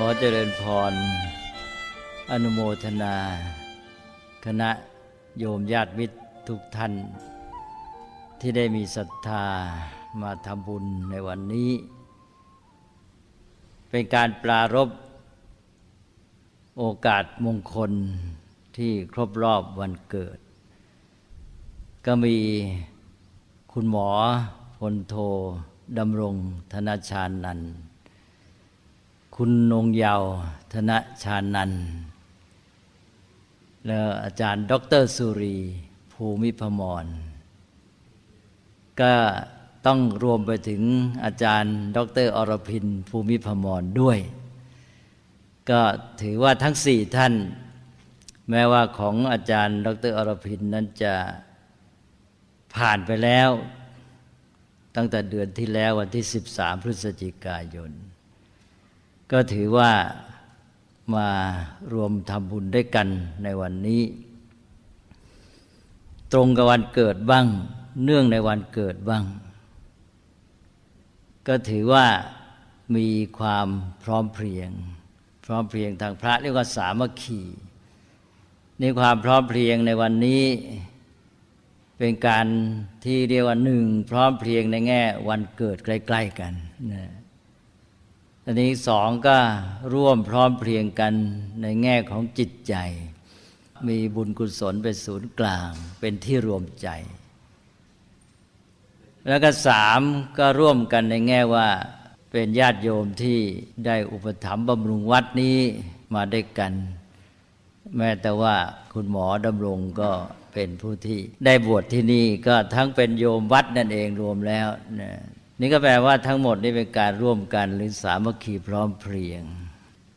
ขอเจริญพร อนุโมทนา คณะโยมญาติมิตรทุกท่าน ที่ได้มีศรัทธามาทำบุญในวันนี้ เป็นการปรารบโอกาสมงคลที่ครบรอบวันเกิด ก็มีคุณหมอพลโทดำรงธนาชานันท์ คุณนงเยาวธนชานัน แล้วอาจารย์ดอกเตอรสุรี ภูมิพมร ก็ต้องรวมไปถึงอาจารย์ ดรอรพิน ภูมิพมรด้วย ก็ถือว่าทั้งสี่ท่าน แม้ว่าของอาจารย์ ดรอรพินนั้นจะผ่านไปแล้ว ตั้งแต่เดือนที่แล้ววันที่ 13 พฤศจิกายน ก็ถือว่ามารวมทำบุญด้วยกันในวันนี้ ตรงกับวันเกิดบ้าง เนื่องในวันเกิดบ้าง ก็ถือว่ามีความพร้อมเพรียง พร้อมเพรียงทางพระเรียกว่าสามัคคีนี่ความพร้อมเพรียงในวันนี้ เป็นการที่เรียกว่าหนึ่งพร้อมเพรียงในแง่วันเกิดใกล้ ๆ กันนะ อันนี้สองก็ร่วมพร้อมเพรียงกันในแง่ของจิตใจ มีบุญกุศลเป็นศูนย์กลาง เป็นที่รวมใจ แล้วก็สามก็ร่วมกันในแง่ว่าเป็นญาติโยมที่ได้อุปถัมภ์บำรุงวัดนี้มาด้วยกัน แม้แต่ว่าคุณหมอดำรงก็เป็นผู้ที่ได้บวชที่นี่ก็ทั้งเป็นโยมวัดนั่นเองรวมแล้วนะ นี่ก็แปลว่าทั้งหมดนี่เป็นการร่วมกันหรือสามัคคีพร้อมเพรียง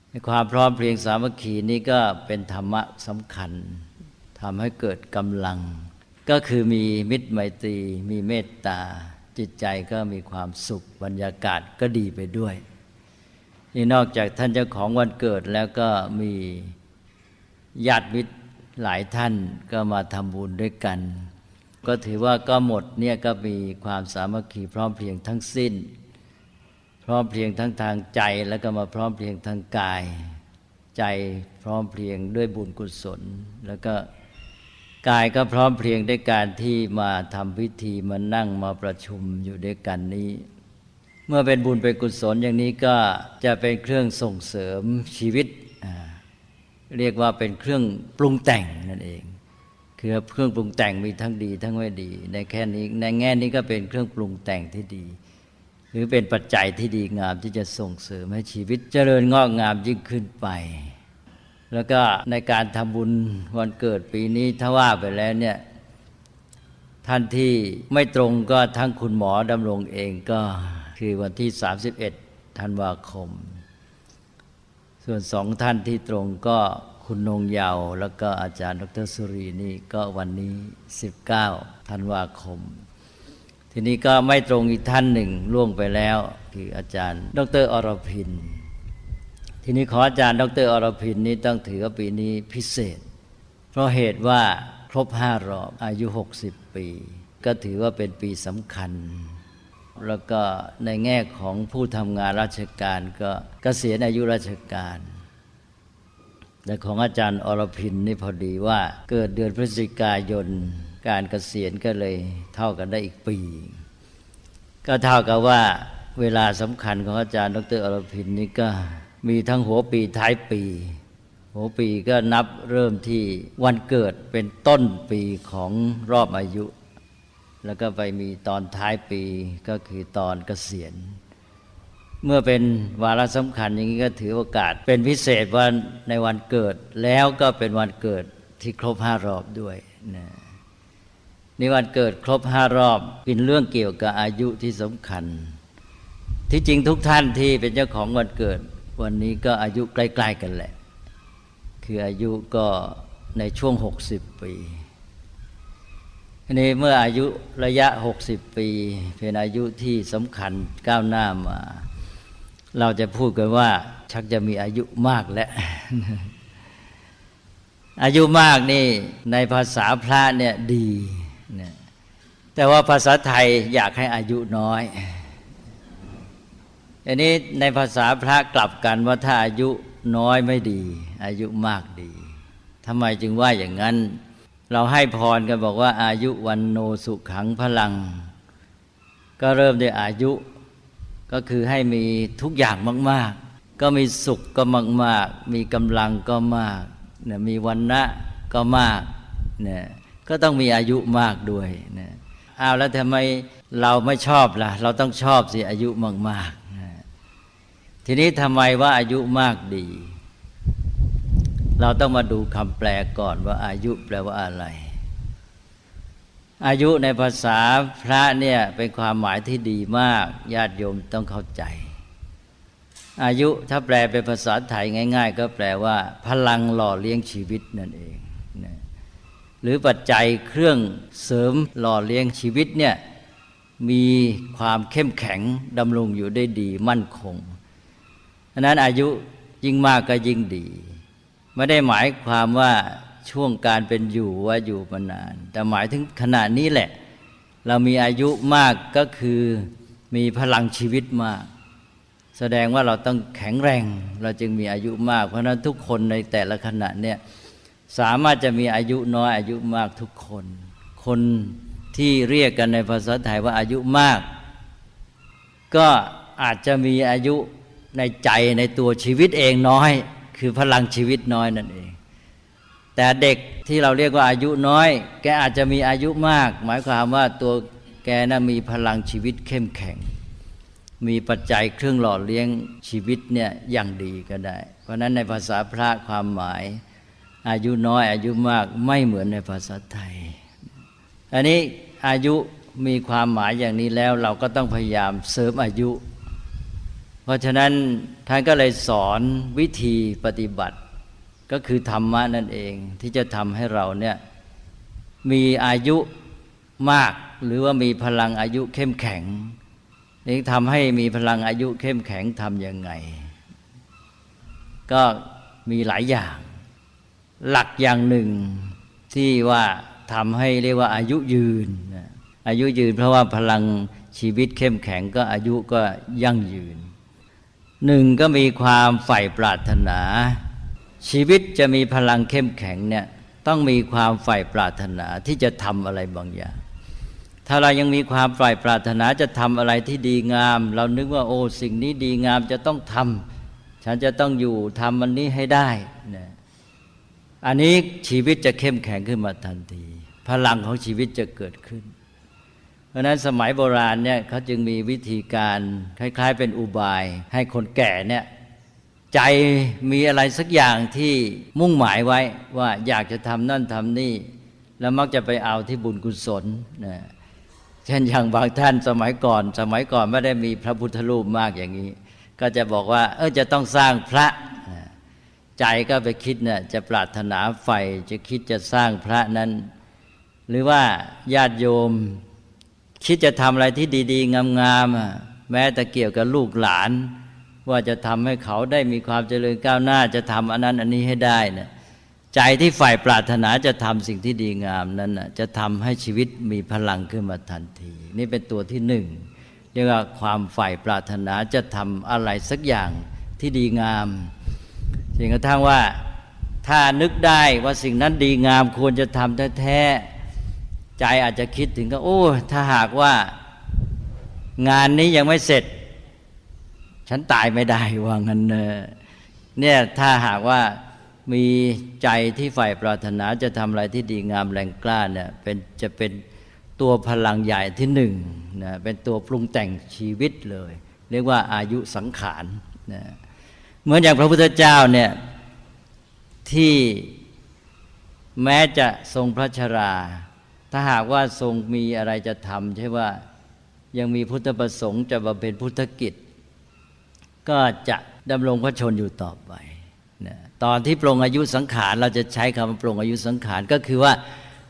ในความพร้อมเพรียงสามัคคีนี้ก็เป็นธรรมะสำคัญทำให้เกิดกำลัง ก็คือมีมิตรไมตรี มีเมตตา จิตใจก็มีความสุขบรรยากาศก็ดีไปด้วย นี่นอกจากท่านเจ้าของวันเกิดแล้วก็มีญาติมิตรหลายท่านก็มาทำบุญด้วยกัน ก็ถือว่าก็หมดเนี่ยก็มีความสามัคคีพร้อมเพรียงทั้งสิ้น พร้อมเพรียงทั้งทางใจแล้วก็มาพร้อมเพรียงทางกาย ใจพร้อมเพรียงด้วยบุญกุศล แล้วก็กายก็พร้อมเพรียงด้วยการที่มาทำพิธีมานั่งมาประชุมอยู่ด้วยกันนี้ เมื่อเป็นบุญเป็นกุศลอย่างนี้ก็จะเป็นเครื่องส่งเสริมชีวิต เรียกว่าเป็นเครื่องปรุงแต่งนั่นเอง คือเครื่องปรุงแต่งมีทั้งดีทั้งไม่ดี ในแค่นี้ในแง่นี้ก็เป็นเครื่องปรุงแต่งที่ดี หรือเป็นปัจจัยที่ดีงามที่จะส่งเสริมให้ชีวิตเจริญงอกงามยิ่งขึ้นไป แล้วก็ในการทำบุญวันเกิดปีนี้ถ้าว่าไปแล้วเนี่ยท่านที่ไม่ตรงก็ทั้งคุณหมอดำรงเองก็คือวันที่ 31ธันวาคม ส่วนสองท่านที่ตรงก็ คุณนงเยาวแล้วก็อาจารย์ดรสุรีนี่ก็วันนี้ 19ธันวาคม ทีนี้ก็ไม่ตรงอีกท่านหนึ่งล่วงไปแล้ว คืออาจารย์ ดรอรพิน ทีนี้ขออาจารย์ ดรอรพินนี้ต้องถือว่าปีนี้พิเศษ เพราะเหตุว่าครบห้ารอบอายุ 60 ปี ก็ถือว่าเป็นปีสำคัญ แล้วก็ในแง่ของผู้ทำงานราชการก็เกษียณอายุราชการ แต่ของอาจารย์อรพินนี่พอดีว่าเกิดเดือนพฤศจิกายนการเกษียณก็เลยเท่ากันได้อีกปี ก็เท่ากับว่าเวลาสำคัญของอาจารย์ดรอรพินนี่ก็มีทั้งหัวปีท้ายปี หัวปีก็นับเริ่มที่วันเกิดเป็นต้นปีของรอบอายุ แล้วก็ไปมีตอนท้ายปีก็คือตอนเกษียณ เมื่อเป็นวาระสำคัญอย่างนี้ก็ถือโอกาส เป็นพิเศษว่าในวันเกิด แล้วก็เป็นวันเกิดที่ครบห้ารอบด้วยนะนี่วันเกิดครบห้ารอบเป็นเรื่องเกี่ยวกับอายุที่สำคัญ ที่จริงทุกท่านที่เป็นเจ้าของวันเกิด วันนี้ก็อายุใกล้ๆกันแหละ คืออายุก็ในช่วง 60 ปีทีนี้เมื่ออายุระยะ 60 ปี เป็นอายุที่สำคัญก้าวหน้ามา เราจะพูดกันว่า ชักจะมีอายุมากแล้ว อายุมากนี่ในภาษาพระเนี่ยดีเนี่ยแต่ว่าภาษาไทยอยากให้อายุน้อยอันนี้ในภาษาพระกลับกันว่าถ้าอายุน้อยไม่ดี อายุมากดีทำไมจึงว่าอย่างนั้น เราให้พรกันบอกว่า อายุวันโนสุขังพลัง ก็เริ่มด้วยอายุ ก็คือให้มีทุกอย่างมาก ๆ ก็มีสุขก็มาก ๆ มีกำลังก็มากเนี่ยมีวันนะก็มากเนี่ยก็ต้องมีอายุมากด้วยเนี่ยอ้าวแล้วทำไมเราไม่ชอบล่ะ เราต้องชอบสิอายุมากๆนะทีนี้ทำไมว่าอายุมากดี เราต้องมาดูคำแปลก่อนว่าอายุแปลว่าอะไร อายุในภาษาพระเนี่ยเป็นความหมายที่ดีมากญาติโยมต้องเข้าใจ อายุถ้าแปลเป็นภาษาไทยง่าย ๆ ก็แปลว่า พลังหล่อเลี้ยงชีวิตนั่นเองนะหรือปัจจัยเครื่องเสริมหล่อเลี้ยงชีวิตเนี่ยมีความเข้มแข็งดำรงอยู่ได้ดีมั่นคงดังนั้นอายุยิ่งมากก็ยิ่งดี ไม่ได้หมายความว่า ช่วงการเป็นอยู่ว่าอยู่มานาน แต่หมายถึงขณะนี้แหละ เรามีอายุมากก็คือมีพลังชีวิตมาก แสดงว่าเราต้องแข็งแรง เราจึงมีอายุมาก เพราะนั้นทุกคนในแต่ละขณะเนี่ยสามารถจะมีอายุน้อยอายุมากทุกคน คนที่เรียกกันในภาษาไทยว่าอายุมาก ก็อาจจะมีอายุในใจในตัวชีวิตเองน้อย คือพลังชีวิตน้อยนั่นเอง แต่เด็กที่เราเรียกว่าอายุน้อย แกอาจจะมีอายุมาก หมายความว่าตัวแกนะ่ะมีพลังชีวิตเข้มแข็ง มีปัจจัยเครื่องหล่อเลี้ยงชีวิตเนี่ยอย่างดีก็ได้ เพราะฉะนั้นในภาษาพระความหมาย อายุน้อยอายุมากไม่เหมือนในภาษาไทย อันนี้อายุมีความหมายอย่างนี้แล้วเราก็ต้องพยายามเสริมอายุ เพราะฉะนั้นท่านก็เลยสอนวิธีปฏิบัติ ก็คือธรรมะนั่นเองที่จะทำให้เราเนี่ยมีอายุมาก หรือว่ามีพลังอายุเข้มแข็งนี่ทำให้มีพลังอายุเข้มแข็งทำยังไง ก็มีหลายอย่าง หลักอย่างหนึ่งที่ว่าทำให้เรียกว่าอายุยืน อายุยืนเพราะว่าพลังชีวิตเข้มแข็งก็อายุก็ยั่งยืนหนึ่งก็มีความใฝ่ปรารถนา ชีวิตจะมีพลังเข้มแข็งเนี่ยต้องมีความใฝ่ปรารถนาที่จะทำอะไรบางอย่าง ถ้าเรายังมีความใฝ่ปรารถนาจะทำอะไรที่ดีงาม เรานึกว่าโอ้สิ่งนี้ดีงามจะต้องทำฉันจะต้องอยู่ทำมันนี้ให้ได้นะอันนี้ชีวิตจะเข้มแข็งขึ้นมาทันที พลังของชีวิตจะเกิดขึ้น เพราะนั้นสมัยโบราณเนี่ยเขาจึงมีวิธีการคล้าย ๆ เป็นอุบาย ให้คนแก่เนี่ย ใจมีอะไรสักอย่างที่มุ่งหมายไว้ว่าอยากจะทำนั่นทำนี่ แล้วมักจะไปเอาที่บุญกุศลนะเช่นอย่างบางท่านสมัยก่อน สมัยก่อนไม่ได้มีพระพุทธรูปมากอย่างนี้ ก็จะบอกว่า เออจะต้องสร้างพระใจก็ไปคิดเนี่ยจะปรารถนาไฟจะคิดจะสร้างพระนั้น หรือว่าญาติโยม คิดจะทำอะไรที่ดี ๆ งามๆแม้แต่เกี่ยวกับลูกหลาน ว่าจะทำให้เขาได้มีความเจริญก้าวหน้าจะทำอันนั้นอันนี้ให้ได้เนี่ยใจที่ฝ่ายปรารถนาจะทำสิ่งที่ดีงามนั้นจะทำให้ชีวิตมีพลังขึ้นมาทันที นี่เป็นตัวที่หนึ่งเรียกว่าความฝ่ายปรารถนาจะทำอะไรสักอย่างที่ดีงามจนกระทั่งว่าถ้านึกได้ว่าสิ่งนั้นดีงามควรจะทำแท้ๆใจอาจจะคิดถึงก็โอ้ถ้าหากว่างานนี้ยังไม่เสร็จ ฉันตายไม่ได้ว่างั้นเนี่ยถ้าหากว่ามีใจที่ใฝ่ปรารถนาจะทำอะไรที่ดีงามแรงกล้าเนี่ยเป็นจะเป็นตัวพลังใหญ่ที่หนึ่งนะเป็นตัวปรุงแต่งชีวิตเลย เรียกว่าอายุสังขารนะเหมือนอย่างพระพุทธเจ้าเนี่ยที่แม้จะทรงพระชรา ถ้าหากว่าทรงมีอะไรจะทำใช่ว่ายังมีพุทธประสงค์จะบำเพ็ญพุทธกิจ ก็จะดำรงพระชนอยู่ต่อไปนะตอนที่ปรงอายุสังขารเราจะใช้คำปรงอายุสังขารก็คือว่า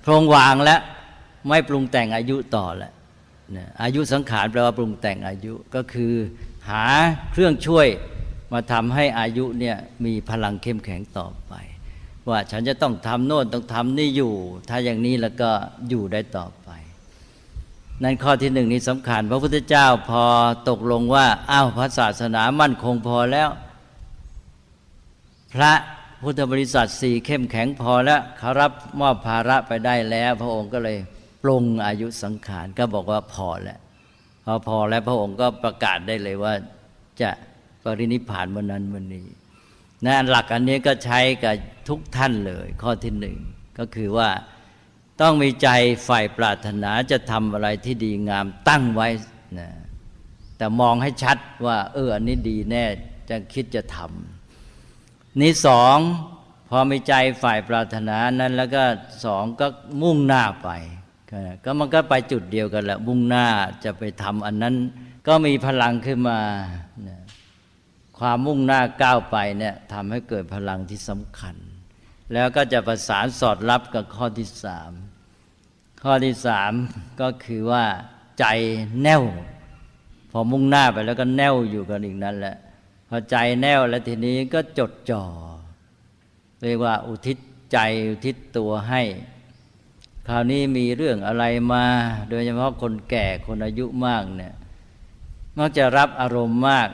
พรงวางแล้วไม่ปรุงแต่งอายุต่อแล้วนะอายุสังขารแปลว่าปรุงแต่งอายุก็คือหาเครื่องช่วยมาทำให้อายุเนี่ยมีพลังเข้มแข็งต่อไป ว่าฉันจะต้องทำโน่นต้องทำนี่อยู่ ถ้าอย่างนี้แล้วก็อยู่ได้ต่อไป นั่นข้อที่หนึ่งนี้สำคัญ พระพุทธเจ้าพอตกลงว่าอ้าวพระศาสนามั่นคงพอแล้ว พระพุทธบริษัทสี่เข้มแข็งพอแล้วเขารับมอบภาระไปได้แล้ว พระองค์ก็เลยปรงอายุสังขารก็บอกว่าพอแล้วพอพอแล้วพระองค์ก็ประกาศได้เลยว่าจะปรินิพพานวันนั้นวันนี้นะหลักอันนี้ก็ใช้กับทุกท่านเลย ข้อที่หนึ่งก็คือว่า ต้องมีใจฝ่ายปรารถนาจะทำอะไรที่ดีงามตั้งไว้นะแต่มองให้ชัดว่า เอออันนี้ดีแน่จะคิดจะทำนี่สองพอมีใจฝ่ายปรารถนานั้น แล้วก็สองก็มุ่งหน้าไป ก็มันก็ไปจุดเดียวกันแหละมุ่งหน้าจะไปทำอันนั้น ก็มีพลังขึ้นมา ความมุ่งหน้าก้าวไปเนี่ยทำให้เกิดพลังที่สำคัญ แล้วก็จะประสานสอดรับกับข้อที่สาม ข้อที่สามก็คือว่าใจแน่ว พอมุ่งหน้าไปแล้วก็แน่วอยู่กันอีกนั่นแหละพอใจแน่วแล้วทีนี้ก็จดจ่อเรียกว่าอุทิศใจอุทิศตัวให้ คราวนี้มีเรื่องอะไรมา โดยเฉพาะคนแก่คนอายุมากเนี่ยมักจะรับอารมณ์มาก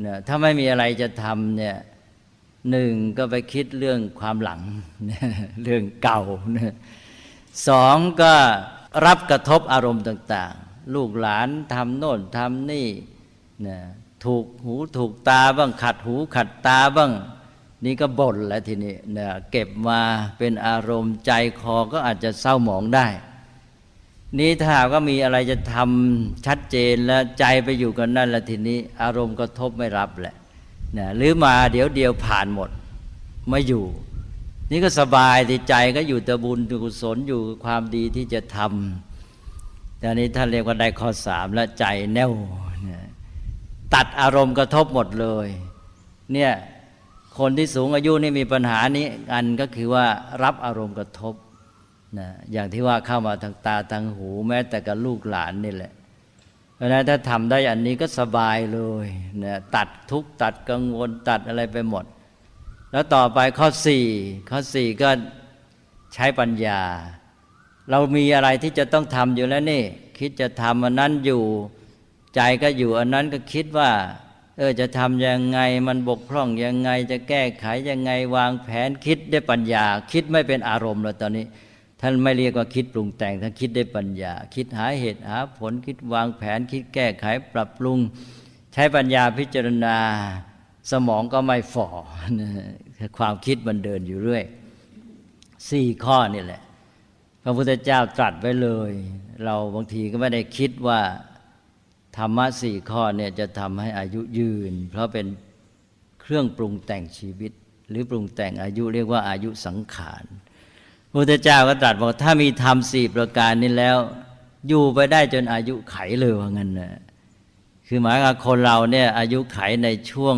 เนี่ยถ้าไม่มีอะไรจะทำเนี่ยหนึ่งก็ไปคิดเรื่องความหลัง เรื่องเก่าเนี่ย สองก็รับกระทบอารมณ์ต่าง ๆ ลูกหลานทำโน่นทำนี่นะถูกหูถูกตาบ้างขัดหูขัดตาบ้าง นี่ก็บ่นแล้วทีนี้เนี่ยเก็บมาเป็นอารมณ์ใจคอก็อาจจะเศร้าหมองได้ นี้ถ้าก็มีอะไรจะทำชัดเจนแล้วใจไปอยู่กันนั่นแล้วทีนี้อารมณ์กระทบไม่รับแหละนะหรือมาเดี๋ยวเดียวผ่านหมดไม่อยู่ นี่ก็สบายที่ใจก็อยู่แต่บุญกุศลอยู่ความดีที่จะทำแต่นี้ท่านเรียกว่าได้ข้อสามและใจแน่วตัดอารมณ์กระทบหมดเลย เนี่ยคนที่สูงอายุนี่มีปัญหานี้อันก็คือว่ารับอารมณ์กระทบนะอย่างที่ว่าเข้ามาทางตาทางหูแม้แต่กับลูกหลานนี่แหละ เพราะนั้นถ้าทำได้อันนี้ก็สบายเลยนะตัดทุกตัดกังวลตัดอะไรไปหมด แล้วต่อไปข้อสี่ข้อสี่ก็ใช้ปัญญา เรามีอะไรที่จะต้องทำอยู่แล้วนี่ คิดจะทำอันนั้นอยู่ ใจก็อยู่อันนั้นก็คิดว่า เออจะทำยังไงมันบกพร่องยังไง จะแก้ไขยังไงวางแผนคิดได้ปัญญา คิดไม่เป็นอารมณ์แล้วตอนนี้ ท่านไม่เรียกว่าคิดปรุงแต่งท่านคิดได้ปัญญา คิดหาเหตุหาผลคิดวางแผนคิดแก้ไขปรับปรุง ใช้ปัญญาพิจารณา สมองก็ไม่ฝ่อความคิดมันเดินอยู่เรื่อยสี่ข้อนี่แหละ พระพุทธเจ้าตรัสไว้เลย เราบางทีก็ไม่ได้คิดว่าธรรมะสี่ข้อเนี่ยจะทำให้อายุยืน เพราะเป็นเครื่องปรุงแต่งชีวิต หรือปรุงแต่งอายุเรียกว่าอายุสังขารพระพุทธเจ้าก็ตรัสบอกถ้ามีธรรมสี่ประการนี้แล้ว อยู่ไปได้จนอายุไขเลยว่างั้นนะคือหมายว่าคนเราเนี่ยอายุไขในช่วง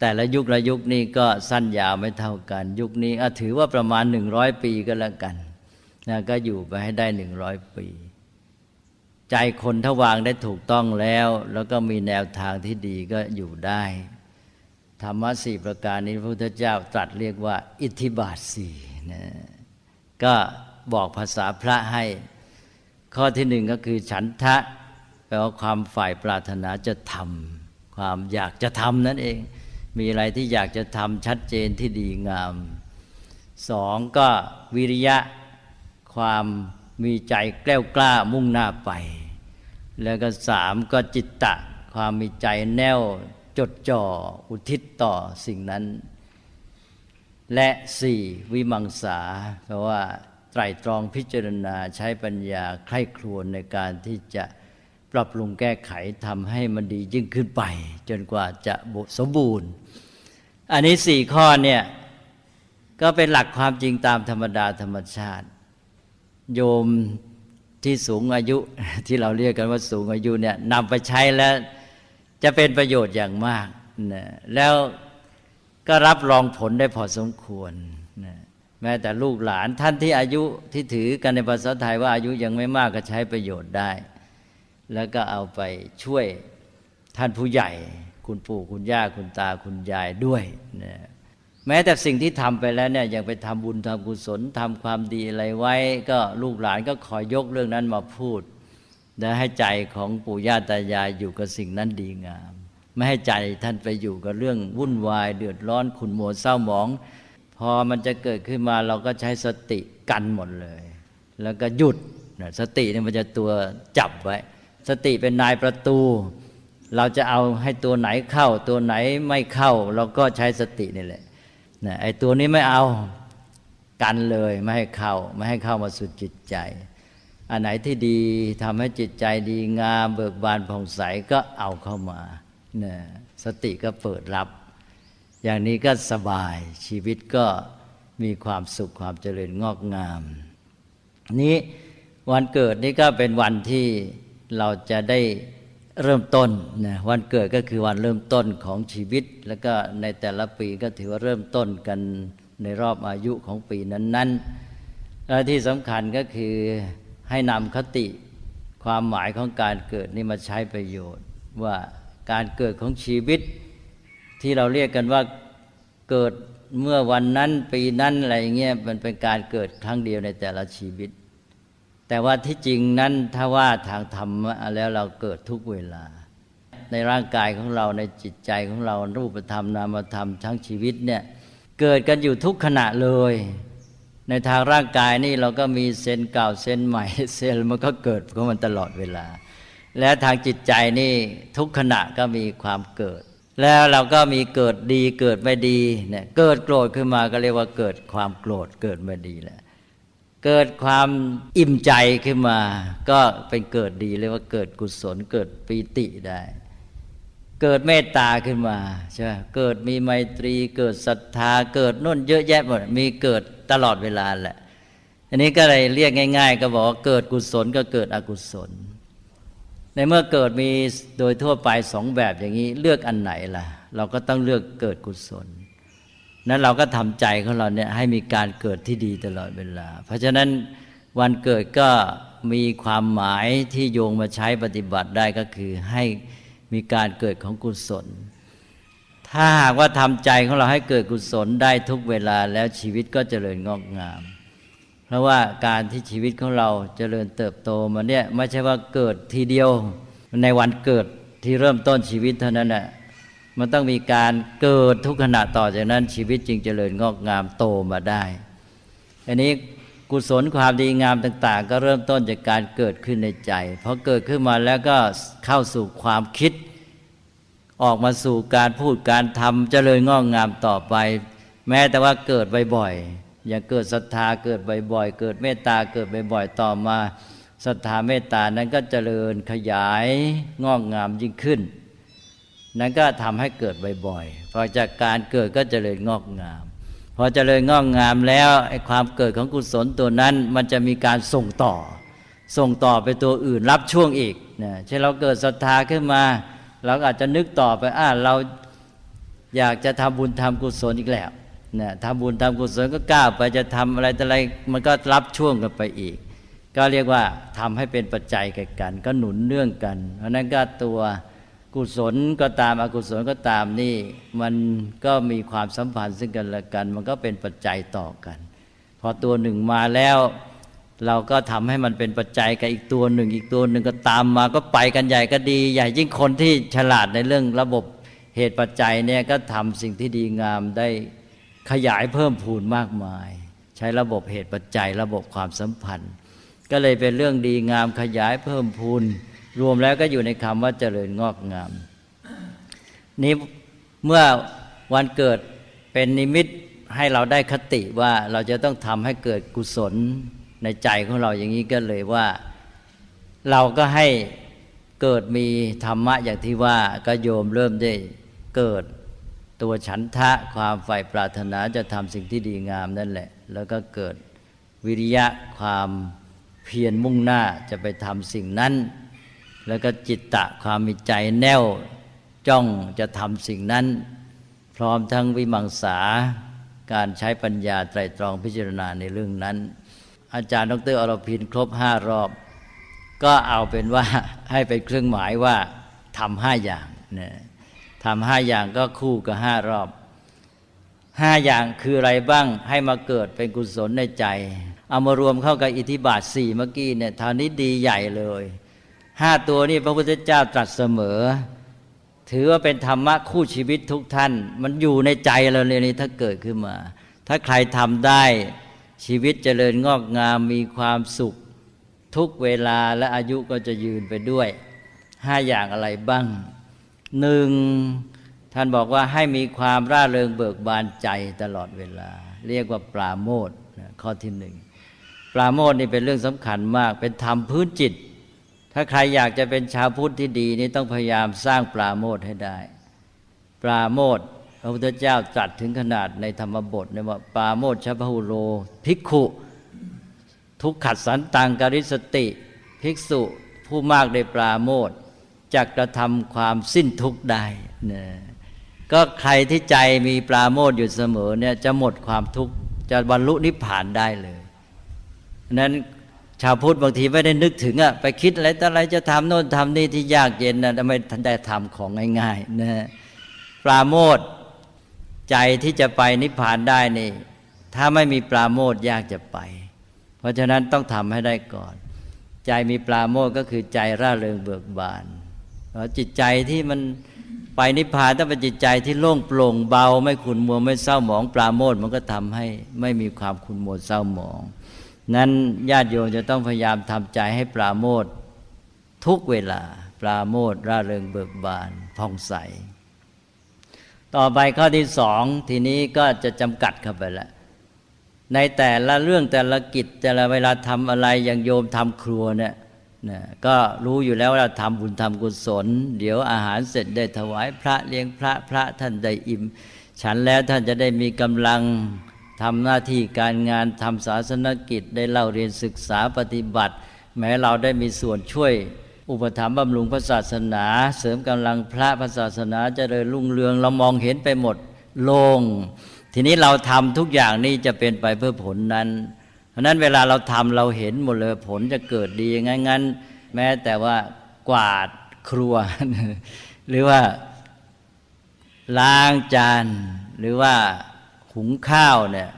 แต่ละยุคละยุคนี้ก็สั้นยาวไม่เท่ากัน ยุคนี้ถือว่าประมาณหนึ่งร้อยปีก็แล้วกันนะก็อยู่ไปให้ได้หนึ่งร้อยปี ใจคนถ้าวางได้ถูกต้องแล้ว แล้วก็มีแนวทางที่ดีก็อยู่ได้ธรรมะสี่ประการนี้พระพุทธเจ้าตรัสเรียกว่า อิทธิบาทสี่นะก็บอกภาษาพระให้ ข้อที่หนึ่งก็คือฉันทะแปลว่าความฝ่ายปรารถนาจะทำความอยากจะทำนั่นเอง มีอะไรที่อยากจะทำชัดเจนที่ดีงามสองก็วิริยะความมีใจแกล้วกล้ามุ่งหน้าไป แล้วก็สามก็จิตตะ ความมีใจแน่วจดจ่ออุทิศต่อสิ่งนั้น และสี่วิมังสาเพราะว่าไตรตรองพิจารณาใช้ปัญญาใคร่ครวญในการที่จะ ปรับปรุงแก้ไขทำให้มันดียิ่งขึ้นไป จนกว่าจะสมบูรณ์ อันนี้สี่ข้อเนี่ยก็เป็นหลักความจริงตามธรรมดาธรรมชาติ โยมที่สูงอายุที่เราเรียกกันว่าสูงอายุเนี่ยนำไปใช้แล้วจะเป็นประโยชน์อย่างมากนะแล้วก็รับรองผลได้พอสมควรนะแม้แต่ลูกหลานท่านที่อายุที่ถือกันในภาษาไทยว่าอายุยังไม่มากก็ใช้ประโยชน์ได้ แล้วก็เอาไปช่วยท่านผู้ใหญ่ คุณปู่คุณย่าคุณตาคุณยายด้วยนะแม้แต่สิ่งที่ทำไปแล้วเนี่ยยังไปทำบุญทำกุศลทำความดีอะไรไว้ ก็ลูกหลานก็คอยยกเรื่องนั้นมาพูดและให้ใจของปู่ย่าตายายอยู่กับสิ่งนั้นดีงาม ไม่ให้ใจท่านไปอยู่กับเรื่องวุ่นวาย เดือดร้อนขุ่นมัวเศร้าหมอง พอมันจะเกิดขึ้นมาเราก็ใช้สติกันหมดเลย แล้วก็หยุดสติเนี่ยมันจะตัวจับไว้ สติเป็นนายประตู เราจะเอาให้ตัวไหนเข้า ตัวไหนไม่เข้า เราก็ใช้สตินี่แหละนะไอ้ตัวนี้ไม่เอากันเลยไม่ให้เข้า ไม่ให้เข้ามาสู่จิตใจ อันไหนที่ดีทำให้จิตใจดีงามเบิกบานผ่องใสก็เอาเข้ามานะสติก็เปิดรับ อย่างนี้ก็สบายชีวิตก็มีความสุขความเจริญงอกงาม นี้วันเกิดนี่ก็เป็นวันที่ เราจะได้เริ่มต้นนะวันเกิดก็คือวันเริ่มต้นของชีวิต แล้วก็ในแต่ละปีก็ถือว่าเริ่มต้นกันในรอบอายุของปีนั้นๆและที่สำคัญก็คือให้นำคติความหมายของการเกิดนี่มาใช้ประโยชน์ ว่าการเกิดของชีวิต ที่เราเรียกกันว่าเกิดเมื่อวันนั้นปีนั้นอะไรเงี้ยมันเป็นการเกิดครั้งเดียวในแต่ละชีวิต แต่ว่าที่จริงนั้นถ้าว่าทางธรรมแล้วเราเกิดทุกเวลา ในร่างกายของเราในจิตใจของเรารูปธรรมนามธรรมทั้งชีวิตเนี่ยเกิดกันอยู่ทุกขณะเลย ในทางร่างกายนี่เราก็มีเซนเก่าเซนใหม่ เซลมันก็เกิดของมันตลอดเวลา และทางจิตใจนี่ทุกขณะก็มีความเกิด แล้วเราก็มีเกิดดีเกิดไม่ดีเนี่ยเกิดโกรธขึ้นมาก็เรียกว่าเกิดความโกรธเกิดไม่ดีแหละ เกิดความอิ่มใจขึ้นมา ก็เป็นเกิดดีเรียกว่าเกิดกุศลเกิดปีติได้ เกิดเมตตาขึ้นมาใช่ไหมเกิดมีไมตรี เกิดศรัทธา เกิดนุ่นเยอะแยะหมดมีเกิดตลอดเวลาแหละอันนี้ก็เลยเรียกง่าย ๆ ก็บอกว่าเกิดกุศลก็เกิดอกุศล ในเมื่อเกิดมีโดยทั่วไปสองแบบอย่างนี้เลือกอันไหนล่ะ เราก็ต้องเลือกเกิดกุศล นั้นเราก็ทำใจของเราเนี่ยให้มีการเกิดที่ดีตลอดเวลา เพราะฉะนั้นวันเกิดก็มีความหมายที่โยงมาใช้ปฏิบัติได้ก็คือให้มีการเกิดของกุศล ถ้าหากว่าทำใจของเราให้เกิดกุศลได้ทุกเวลาแล้วชีวิตก็เจริญงอกงาม เพราะว่าการที่ชีวิตของเราเจริญเติบโตมาเนี่ยไม่ใช่ว่าเกิดทีเดียวในวันเกิดที่เริ่มต้นชีวิตเท่านั้นแหละ มันต้องมีการเกิดทุกขณะต่อจากนั้น ชีวิตจึงเจริญงอกงามโตมาได้ อันนี้กุศลความดีงามต่าง ๆ ก็เริ่มต้นจากการเกิดขึ้นในใจพอเกิดขึ้นมาแล้วก็เข้าสู่ความคิด ออกมาสู่การพูดการทำเจริญงอกงามต่อไป แม้แต่ว่าเกิดบ่อยๆอย่างเกิดศรัทธาเกิดบ่อยๆเกิดเมตตาเกิดบ่อยๆต่อมาศรัทธาเมตตานั้นก็เจริญขยายงอกงามยิ่งขึ้น นั้นก็ทำให้เกิดบ่อยๆพอจากการเกิดก็เจริญงอกงาม พอเจริญงอกงามแล้วไอ้ความเกิดของกุศลตัวนั้นมันจะมีการส่งต่อ ส่งต่อไปตัวอื่นรับช่วงอีกนะเช่นเราเกิดศรัทธาขึ้นมา เราอาจจะนึกต่อไปอ่าเราอยากจะทำบุญทำกุศลอีกแล้วนะทำบุญทำกุศลก็ก้าวไปจะทำอะไรแต่อะไรมันก็รับช่วงกันไปอีก ก็เรียกว่าทำให้เป็นปัจจัยกันกัน ก็หนุนเนื่องกัน เพราะนั้นก็ตัว กุศลก็ตามอกุศลก็ตามนี่ มันก็มีความสัมพันธ์ซึ่งกันและกัน มันก็เป็นปัจจัยต่อกัน พอตัวหนึ่งมาแล้ว เราก็ทำให้มันเป็นปัจจัยกับอีกตัวหนึ่ง อีกตัวหนึ่งก็ตามมาก็ไปกันใหญ่ก็ดี ใหญ่ยิ่งคนที่ฉลาดในเรื่องระบบเหตุปัจจัยเนี่ยก็ทำสิ่งที่ดีงามได้ขยายเพิ่มพูนมากมาย ใช้ระบบเหตุปัจจัย ระบบความสัมพันธ์ ก็เลยเป็นเรื่องดีงามขยายเพิ่มพูน รวมแล้วก็อยู่ในคำว่าเจริญงอกงาม นี้เมื่อวันเกิดเป็นนิมิตให้เราได้คติว่าเราจะต้องทำให้เกิดกุศลในใจของเราอย่างนี้ก็เลยว่า เราก็ให้เกิดมีธรรมะอย่างที่ว่าก็โยมเริ่มได้เกิดตัวฉันทะความใฝ่ปรารถนาจะทำสิ่งที่ดีงามนั่นแหละ แล้วก็เกิดวิริยะความเพียรมุ่งหน้าจะไปทำสิ่งนั้น แล้วก็จิตตะความมีใจแน่วจ้องจะทำสิ่งนั้น พร้อมทั้งวิมังสาการใช้ปัญญาไตรตรองพิจารณาในเรื่องนั้น อาจารย์ดรอรพินครบห้ารอบ ก็เอาเป็นว่าให้เป็นเครื่องหมายว่าทำห้าอย่างนะทำห้าอย่างก็คู่กับห้ารอบห้าอย่างคืออะไรบ้างให้มาเกิดเป็นกุศลในใจ เอามารวมเข้ากับอิทธิบาทสี่เมื่อกี้เนี่ยทานี้ดีใหญ่เลย ห้าตัวนี่พระพุทธเจ้าตรัสเสมอ ถือว่าเป็นธรรมะคู่ชีวิตทุกท่าน มันอยู่ในใจเราเลยนี่ถ้าเกิดขึ้นมา ถ้าใครทำได้ชีวิตเจริญงอกงามมีความสุข ทุกเวลาและอายุก็จะยืนไปด้วยห้าอย่างอะไรบ้างหนึ่งท่านบอกว่าให้มีความร่าเริงเบิกบานใจตลอดเวลา เรียกว่าปราโมทข้อที่หนึ่งปราโมทนี่เป็นเรื่องสำคัญมากเป็นธรรมพื้นจิต ถ้าใครอยากจะเป็นชาวพุทธที่ดีนี่ต้องพยายามสร้างปราโมทให้ได้ ปราโมทพระพุทธเจ้าตรัสถึงขนาดในธรรมบทเนี่ยว่าปราโมทชพหุโล ภิกขุ ทุกขัดสันตังกริสติ ภิกษุผู้มากได้ปราโมทจะกระทำความสิ้นทุกข์ได้นะก็ใครที่ใจมีปราโมทอยู่เสมอเนี่ยจะหมดความทุกข์จะบรรลุนิพพานได้เลยนั้น ชาวพุทธบางทีไม่ได้นึกถึงอะไปคิดอะไรต่ออะไรจะทำโน่นทำนี่ที่ยากเย็นนะทำไมทันได้ทำของง่ายๆนะปราโมทใจที่จะไปนิพพานได้นี่ ถ้าไม่มีปราโมทยากจะไป เพราะฉะนั้นต้องทำให้ได้ก่อน ใจมีปราโมทก็คือใจร่าเริงเบิกบานจิตใจที่มันไปนิพพานต้องเป็นจิตใจที่โล่งโปร่งเบา ไม่ขุนมัวไม่เศร้าหมอง ปราโมทมันก็ทำให้ไม่มีความขุนมัวเศร้าหมอง นั้นญาติโยมจะต้องพยายามทำใจให้ปราโมททุกเวลา ปราโมทร่าเริงเบิกบานผ่องใส ต่อไปข้อที่สองทีนี้ก็จะจำกัดเข้าไปแล้วในแต่ละเรื่องแต่ละกิจแต่ละเวลาทำอะไรอย่างโยมทำครัวเนี่ยนะก็รู้อยู่แล้วว่าทำบุญทำกุศล เดี๋ยวอาหารเสร็จได้ถวายพระเลี้ยงพระพระท่านได้อิ่ม ฉันแล้วท่านจะได้มีกำลัง ทำหน้าที่การงานทำศาสนกิจได้เล่าเรียนศึกษาปฏิบัติ แม้เราได้มีส่วนช่วย อุปถัมภ์บำรุงพระศาสนา เสริมกำลังพระพระศาสนาจเจริญรุ่งเรืองเรามองเห็นไปหมดโลงทีนี้เราทำทุกอย่างนี้จะเป็นไปเพื่อผลนั้น เพราะนั้นเวลาเราทำเราเห็นหมดเลยผลจะเกิดดียังไงงั้นแม้แต่ว่ากวาดครัว หรือว่าล้างจานหรือว่า หุงข้าวเนี่ย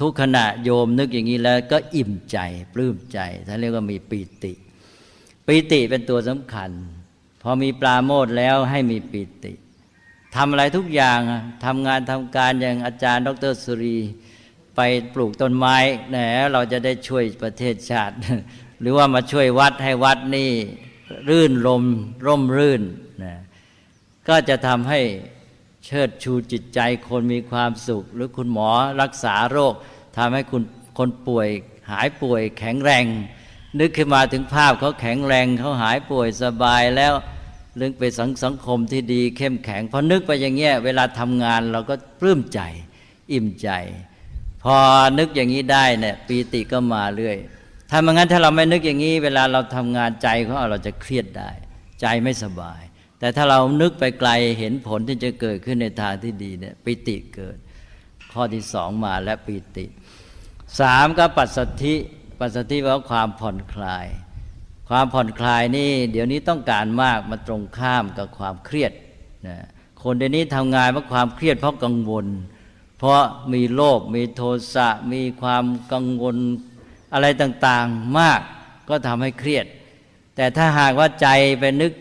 ทุกขณะโยมนึกอย่างนี้แล้วก็อิ่มใจปลื้มใจท่านเรียกว่ามีปีติ ปีติเป็นตัวสำคัญ พอมีปลาโมดแล้วให้มีปีติทำอะไรทุกอย่างทำงานทำการอย่างอาจารย์ ดรสุรี ไปปลูกต้นไม้แหนเราจะได้ช่วยประเทศชาติ หรือว่ามาช่วยวัดให้วัดนี่ รื่นลมร่มรื่นนะก็จะทำให้ เชิดชูจิตใจคนมีความสุข หรือคุณหมอรักษาโรคทำให้คุณคนป่วยหายป่วยแข็งแรง นึกขึ้นมาถึงภาพเขาแข็งแรงเขาหายป่วยสบายแล้วเรื่องไปสังสังคมที่ดีเข้มแข็งพอนึกไปอย่างเงี้ยเวลาทำงานเราก็ปลื้มใจ อิ่มใจ พอนึกอย่างนี้ได้เนี่ยปีติก็มาเรื่อยถ้าไม่งั้นถ้าเราไม่นึกอย่างนี้ เวลาเราทำงานใจเราเราจะเครียดได้ ใจไม่สบาย แต่ถ้าเรานึกไปไกลเห็นผลที่จะเกิดขึ้นในทางที่ดีเนี่ยปีติเกิด ข้อที่สองมาและปีติสามก็ปัสสธิปัสสธิว่าความผ่อนคลาย ความผ่อนคลายนี่ เดี๋ยวนี้ต้องการมากมาตรงข้ามกับความเครียดนะคนเดี๋ยวนี้ทำงานเพราะความเครียดเพราะกังวล เพราะมีโลภมีโทสะมีความกังวลอะไรต่างๆมากก็ทำให้เครียด แต่ถ้าหากว่าใจไปนึก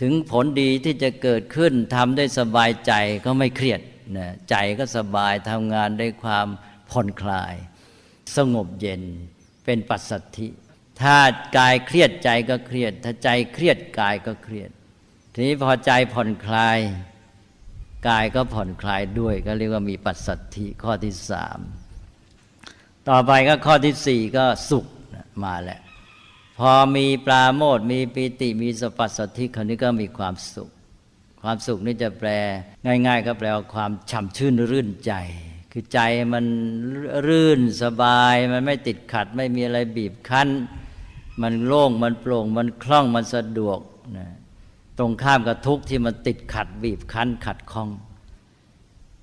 ถึงผลดีที่จะเกิดขึ้นทำได้สบายใจก็ไม่เครียดนะใจก็สบายทำงานได้ความผ่อนคลาย สงบเย็นเป็นปัสสัทธิ ถ้ากายเครียดใจก็เครียด ถ้าใจเครียดกายก็เครียด ทีนี้พอใจผ่อนคลาย กายก็ผ่อนคลายด้วย ก็เรียกว่ามีปัสสัทธิข้อที่สามต่อไปก็ข้อที่สี่ก็สุขมาแหละ พอมีปลาโมดมีปิติมีสปัสสัทธิคราวนี้ก็มีความสุข ความสุขนี่จะแปลง่าย ๆ ก็แปลว่าความฉ่ำชื่นรื่นใจ คือใจมันรื่นสบาย มันไม่ติดขัด ไม่มีอะไรบีบคั้น มันโล่งมันโปร่ง มันคล่องมันสะดวกนะตรงข้ามกับทุกข์ที่มันติดขัดบีบคั้นขัดข้อง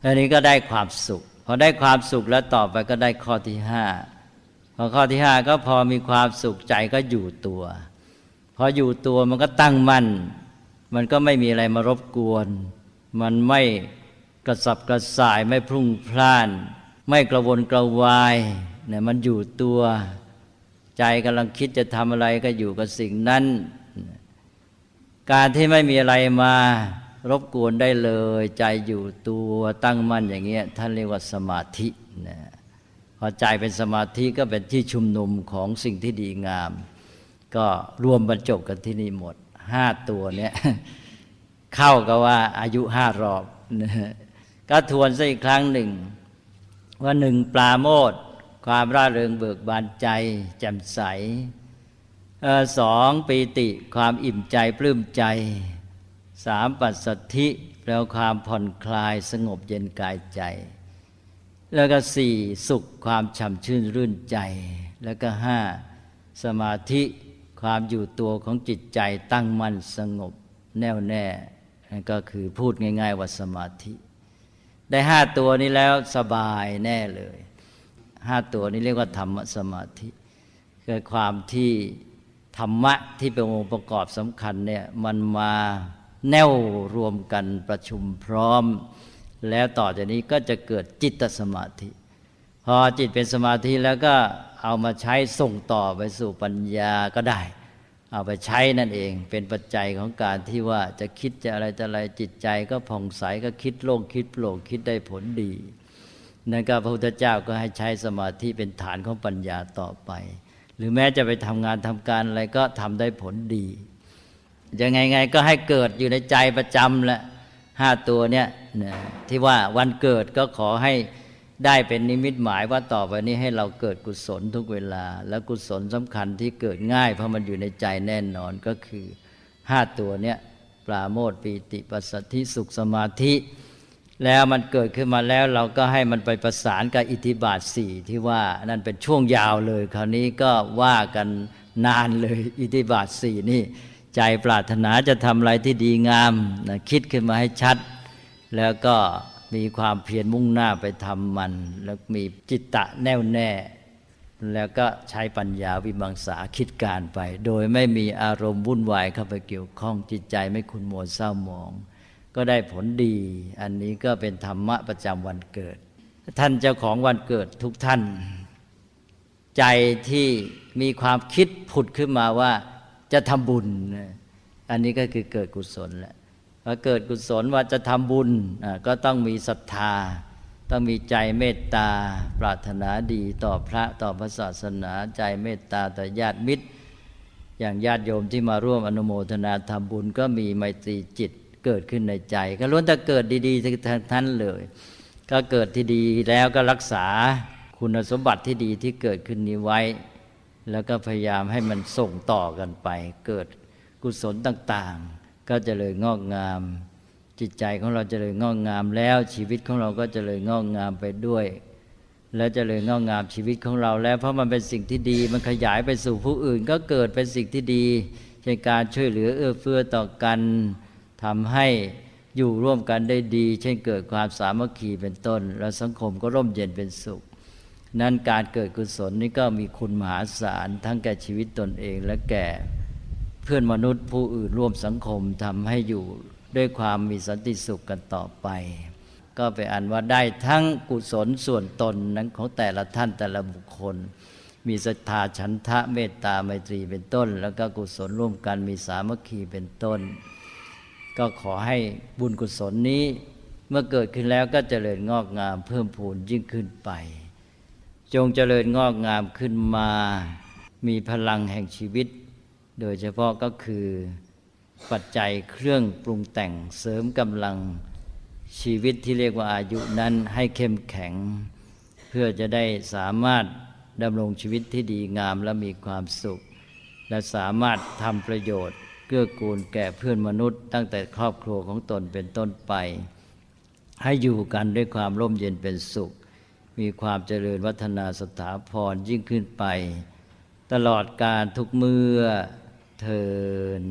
อันนี้ก็ได้ความสุขพอได้ความสุขแล้วต่อไปก็ได้ข้อที่ห้า พอข้อที่ห้าก็พอมีความสุขใจก็อยู่ตัว พออยู่ตัวมันก็ตั้งมั่น มันก็ไม่มีอะไรมารบกวน มันไม่กระสับกระส่ายไม่พรุ่งพล่าน ไม่กระวนกระวายเนี่ยมันอยู่ตัว ใจกำลังคิดจะทำอะไรก็อยู่กับสิ่งนั้น การที่ไม่มีอะไรมารบกวนได้เลย ใจอยู่ตัวตั้งมั่นอย่างเงี้ยท่านเรียกว่าสมาธินะ อใจเป็นสมาธิก็เป็นที่ชุมนุมของสิ่งที่ดีงาม ก็รวมบรรจบกันที่นี่หมดห้าตัวเนี้ยเข้ากับว่าอายุห้ารอบก็ทวนซะอีกครั้งหนึ่ง ว่าหนึ่งปลาโมดความร่าเริงเบิกบานใจ แจ่มใสสองปีติความอิ่มใจปลื้มใจสามปัสสธิแปลความผ่อนคลายสงบเย็นกายใจ แล้วก็สี่สุขความฉ่ำชื่นรื่นใจ แล้วก็ห้าสมาธิความอยู่ตัวของจิตใจตั้งมั่นสงบแน่วแน่นั่นก็คือพูดง่าย ๆ ว่าสมาธิ ได้ห้าตัวนี้แล้วสบายแน่เลยห้าตัวนี้เรียกว่าธรรมสมาธิคือความที่ธรรมะที่เป็นองค์ประกอบสำคัญเนี่ยมันมาแน่วรวมกันประชุมพร้อม แล้วต่อจากนี้ก็จะเกิดจิตสมาธิ พอจิตเป็นสมาธิแล้วก็เอามาใช้ส่งต่อไปสู่ปัญญาก็ได้ เอาไปใช้นั่นเอง เป็นปัจจัยของการที่ว่าจะคิดจะอะไรจะอะไรจิตใจก็ผ่องใสก็คิดโล่งคิดโปร่งคิดได้ผลดีนั่นก็พระพุทธเจ้าก็ให้ใช้สมาธิเป็นฐานของปัญญาต่อไป หรือแม้จะไปทำงานทำการอะไรก็ทำได้ผลดียังไงไงก็ให้เกิดอยู่ในใจประจำแหละ ห้าตัวเนี้ยที่ว่าวันเกิดก็ขอให้ได้เป็นนิมิตหมายว่าต่อไปนี้ให้เราเกิดกุศลทุกเวลา แล้วกุศลสำคัญที่เกิดง่ายเพราะมันอยู่ในใจแน่นอนก็คือห้าตัวเนี้ยปราโมทปีติปัสสธิสุขสมาธิ แล้วมันเกิดขึ้นมาแล้วเราก็ให้มันไปประสานกับอิทธิบาทสี่ที่ว่านั่นเป็นช่วงยาวเลย คราวนี้ก็ว่ากันนานเลยอิทธิบาทสี่นี่ ใจปรารถนาจะทำอะไรที่ดีงามนะคิดขึ้นมาให้ชัด แล้วก็มีความเพียรมุ่งหน้าไปทำมัน แล้วมีจิตตะแน่วแน่ แล้วก็ใช้ปัญญาวิมังสาคิดการไป โดยไม่มีอารมณ์วุ่นวายเข้าไปเกี่ยวข้องจิตใจไม่ขุนมัวเศร้าหมอง ก็ได้ผลดี อันนี้ก็เป็นธรรมะประจำวันเกิด ท่านเจ้าของวันเกิดทุกท่าน ใจที่มีความคิดผุดขึ้นมาว่า จะทำบุญ อันนี้ก็คือเกิดกุศลแหละพอเกิดกุศลว่าจะทำบุญก็ต้องมีศรัทธา ต้องมีใจเมตตา ปรารถนาดีต่อพระต่อพระศาสนา ใจเมตตาต่อญาติมิตร อย่างญาติโยมที่มาร่วมอนุโมทนาทำบุญก็มีไมตรีจิตเกิดขึ้นในใจ ก็ล้วนแต่เกิดดีๆทั้งนั้นเลย ก็เกิดที่ดีแล้วก็รักษาคุณสมบัติที่ดีที่เกิดขึ้นนี้ไว้ แล้วก็พยายามให้มันส่งต่อกันไป เกิดกุศลต่างๆ ก็จะเลยงอกงาม จิตใจของเราจะเลยงอกงามแล้วชีวิตของเราก็จะเลยงอกงามไปด้วย แล้วจะเลยงอกงามชีวิตของเราแล้วเพราะมันเป็นสิ่งที่ดี มันขยายไปสู่ผู้อื่น ก็เกิดเป็นสิ่งที่ดีเช่นการช่วยเหลือเอื้อเฟื้อต่อกันทำให้อยู่ร่วมกันได้ดี เช่นเกิดความสามัคคีเป็นต้น แล้วสังคมก็ร่มเย็นเป็นสุข นั้นการเกิดกุศลนี่ก็มีคุณมหาศาลทั้งแก่ชีวิตตนเองและแก่เพื่อนมนุษย์ผู้อื่นร่วมสังคมทำให้อยู่ด้วยความมีสันติสุขกันต่อไป ก็เป็นอันว่าได้ทั้งกุศลส่วนตนนั้นของแต่ละท่านแต่ละบุคคล มีศรัทธาฉันทะเมตตาไมตรีเป็นต้น แล้วก็กุศลร่วมกันมีสามัคคีเป็นต้น ก็ขอให้บุญกุศลนี้เมื่อเกิดขึ้นแล้วก็เจริญงอกงามเพิ่มพูนยิ่งขึ้นไป จงเจริญงอกงามขึ้นมา มีพลังแห่งชีวิต โดยเฉพาะก็คือปัจจัยเครื่องปรุงแต่งเสริมกำลังชีวิตที่เรียกว่าอายุนั้นให้เข้มแข็ง เพื่อจะได้สามารถดำรงชีวิตที่ดีงามและมีความสุข และสามารถทำประโยชน์เกื้อกูลแก่เพื่อนมนุษย์ ตั้งแต่ครอบครัวของตนเป็นต้นไป ให้อยู่กันด้วยความร่มเย็นเป็นสุข มีความเจริญวัฒนาสถาพรยิ่งขึ้นไป ตลอดการทุกเมื่อเทิน